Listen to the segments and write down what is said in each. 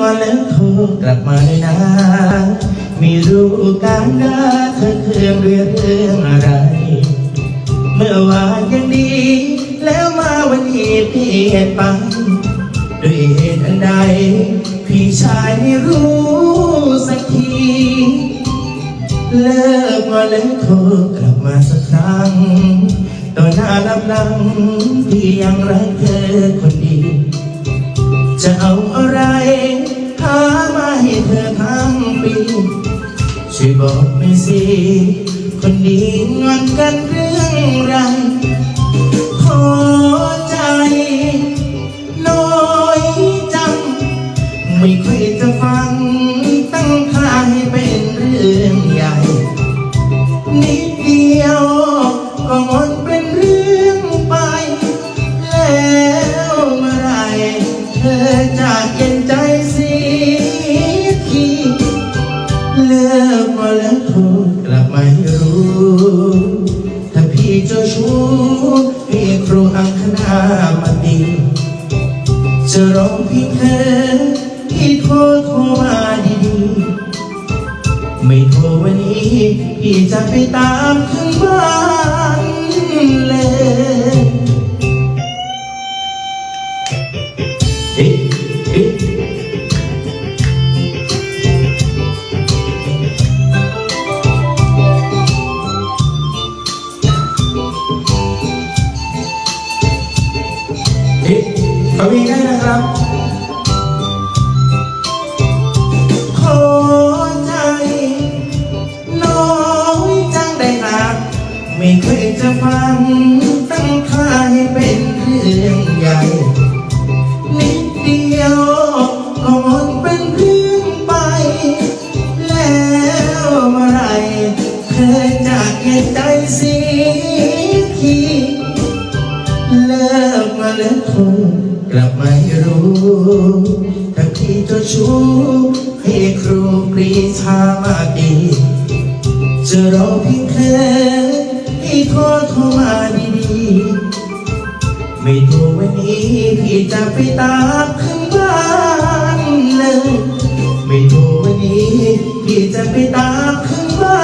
ก่อนแล้วโทรกลับมาเลยนะไม่รู้การดาเธอเครื่องเรื่องเรื่องอะไร เมื่อวานยังดี แล้วมาวันนี้เปลี่ยนไปด้วยเหตุอันใด พี่ชายไม่รู้สักที เลิกมาแล้วโทรกลับมาสักครั้งตอนหน้าลับหลังพี่ยังรักเธอคนดีจะเอา ช่วยบอกหน่อยสิคนดีงอนกันเรื่องไรขอใจ น้อยจัง ไม่ค่อยจะฟังามาตีจะร้องเพียงเธอที่โทรโทรมาดีๆไม่โทรวันนี้พี่จะไปตามถึงบ้านเลยเอ๊ะเอ๊ะ ฟังเพลงได้นะครับ ขอใจ น้อยจังได้หัก ไม่เคยจะฟัง ตั้งค่าให้เป็นเรื่องใหญ่ นิดเดียวก็หมดเป็นเรื่องไป แล้วเมื่อไหรเธอจะเก็บใจสียทีเลิก มาแล้วโทรกลับมาให้รู้ถ้าพี่เจ้าชู้ให้ครูปรีชามาดีจะรอเพียงแค่ให้โทรโทรมาดีๆไม่โทรวันนี้พี่จะไปตามถึงบ้านเลยไม่โทรวันนี้พี่จะไปตามถึงบ้า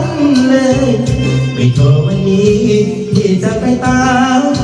นเลยไม่โทรวันนี้พี่จะไปตาม